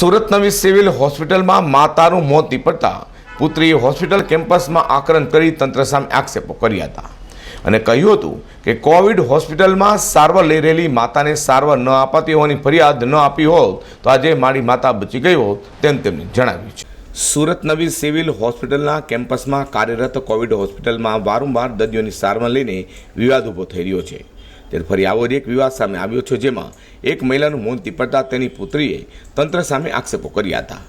સુરત નવી સિવિલ હોસ્પિટલમાં માતાનું મોત નીપડતા પુત્રીએ હોસ્પિટલ કેમ્પસમાં આક્રમણ કરી તંત્ર સામે આક્ષેપો કર્યા હતા. અને કહ્યું હતું કે કોવિડ હોસ્પિટલમાં સારવાર લઈ રહેલી માતાને સારવાર ન અપાતી હોવાની ફરિયાદ ન આપી હોત તો આજે મારી માતા બચી ગઈ હોત તેમ તેમણે જણાવ્યું છે. સુરત નવી સિવિલ હોસ્પિટલના કેમ્પસમાં કાર્યરત કોવિડ હોસ્પિટલમાં વારંવાર દર્દીઓની સારવાર લઈને વિવાદ ઊભો થઈ રહ્યો છે. ત્યારે ફરી આવો એક વિવાદ સામે આવ્યો છે જેમાં એક મહિલાનું મૌન તીપડતા તેની પુત્રીએ તંત્ર સામે આક્ષેપો કર્યા હતા.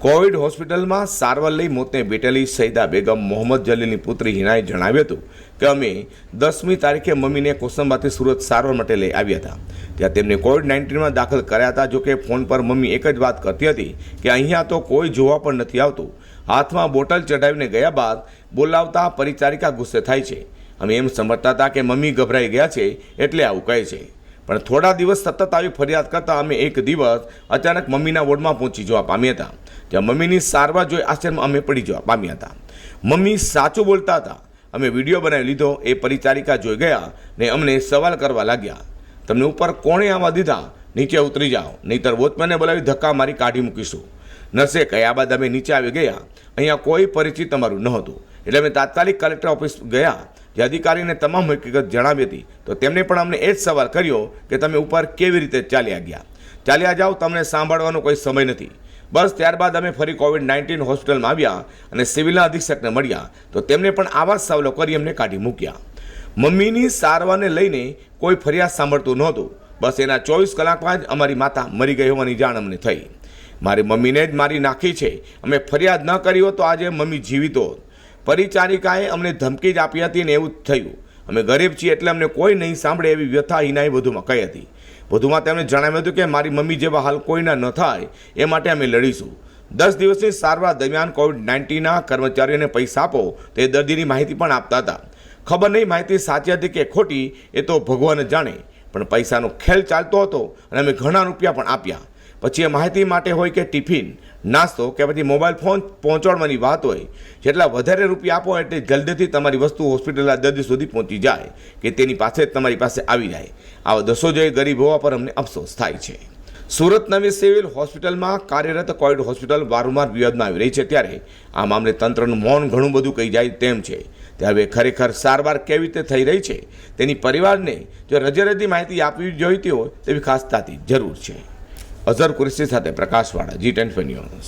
કોવિડ હોસ્પિટલમાં સારવાર લઈ મોતને બેઠેલી સૈદા બેગમ મોહમ્મદ જલીલની પુત્રી હિનાએ જણાવ્યું હતું કે અમે દસમી તારીખે મમ્મીને કોસંબાથી સુરત સારવાર માટે લઈ આવ્યા હતા. ત્યાં તેમને કોવિડ નાઇન્ટીનમાં દાખલ કર્યા હતા જોકે ફોન પર મમ્મી એક જ વાત કરતી હતી કે અહીંયા તો કોઈ જોવા પણ નથી આવતું. હાથમાં બોટલ ચઢાવીને ગયા બાદ બોલાવતા પરિચારિકા ગુસ્સે થાય છે. અમે એમ સમજતા હતા કે મમ્મી ગભરાઈ ગયા છે એટલે આવું કહે છે. પણ થોડા દિવસ સતત આવી ફરિયાદ કરતાં અમે એક દિવસ અચાનક મમ્મીના વોર્ડમાં પહોંચી જવા પામ્યા હતા. ત્યાં મમ્મીની સારવાર જોઈ આશ્ચર્યમાં અમે પડી જવા પામ્યા હતા. મમ્મી સાચું બોલતા હતા. અમે વીડિયો બનાવી લીધો, એ પરિચારિકા જોઈ ગયા ને અમને સવાલ કરવા લાગ્યા. તમને ઉપર કોણે આવવા દીધા? નીચે ઉતરી જાઓ, નહીતર વોચમેને બોલાવી ધક્કા મારી કાઢી મૂકીશું. નર્સે કહ્યા બાદ અમે નીચે આવી ગયા? અહીંયા કોઈ પરિચિત અમારું નહોતું. એટલે અમે તાત્કાલિક કલેક્ટર ઓફિસ ગયા જે અધિકારીને તમામ હકીકત જણાવી હતી, તો તેમણે પણ અમને એ જ સવાલ કર્યો કે તમે ઉપર કેવી રીતે ચાલ્યા ગયા. ચાલ્યા જાઓ, તમને સાંભળવાનો કોઈ સમય નથી. બસ ત્યારબાદ અમે ફરી કોવિડ નાઇન્ટીન હોસ્પિટલમાં આવ્યા અને સિવિલના અધિક્ષકને મળ્યા, તો તેમણે પણ આવા જ સવાલો કરી અમને કાઢી મૂક્યા. મમ્મીની સારવારને લઈને કોઈ ફરિયાદ સાંભળતું નહોતું. બસ એના ચોવીસ કલાકમાં જ અમારી માતા મરી ગઈ હોવાની જાણ અમને થઈ. મારી મમ્મીને જ મારી નાખી છે. અમે ફરિયાદ ન કરી હોત તો આજે મમ્મી જીવિત હોત. પરિચારિકાએ અમને ધમકી જ આપી હતી ને એવું જ થયું. અમે ગરીબ છીએ એટલે અમને કોઈ નહીં સાંભળે એવી વ્યથા હિનાએ વધુમાં કહી હતી. વધુમાં તેમણે જણાવ્યું હતું કે મારી મમ્મી જેવા હાલ કોઈના ન થાય, એ માટે અમે લડીશું. દસ દિવસની સારવાર દરમિયાન કોવિડ નાઇન્ટીનના કર્મચારીઓને પૈસા આપો, તે દર્દીની માહિતી પણ આપતા હતા. ખબર નહીં, માહિતી સાચી હતી કે ખોટી, એ તો ભગવાન જાણે. પણ પૈસાનો ખેલ ચાલતો હતો અને અમે ઘણા રૂપિયા પણ આપ્યા. પછી એ માહિતી માટે હોય કે ટિફિન, નાસ્તો કે પછી મોબાઈલ ફોન પહોંચાડવાની વાત હોય, જેટલા વધારે રૂપિયા આપો એટલે જલ્દીથી તમારી વસ્તુ હોસ્પિટલના દર્દી સુધી પહોંચી જાય, કે તેની પાસે તમારી પાસે આવી જાય. આવા દસો જે ગરીબ હોવા પર અમને અફસોસ થાય છે. સુરત નવી સિવિલ હોસ્પિટલમાં કાર્યરત કોવિડ હોસ્પિટલ વારંવાર વિવાદમાં આવી રહી છે ત્યારે આ મામલે તંત્રનું મૌન ઘણું બધું કહી જાય તેમ છે. ત્યારે હવે ખરેખર સારવાર કેવી રીતે થઈ રહી છે તેની પરિવારને જો રજેરજી માહિતી આપવી જોઈતી હોય તેવી ખાસ તાતી જરૂર છે. અઝર કુરેશી સાથે પ્રકાશવાળા જી ટેન ન્યૂઝ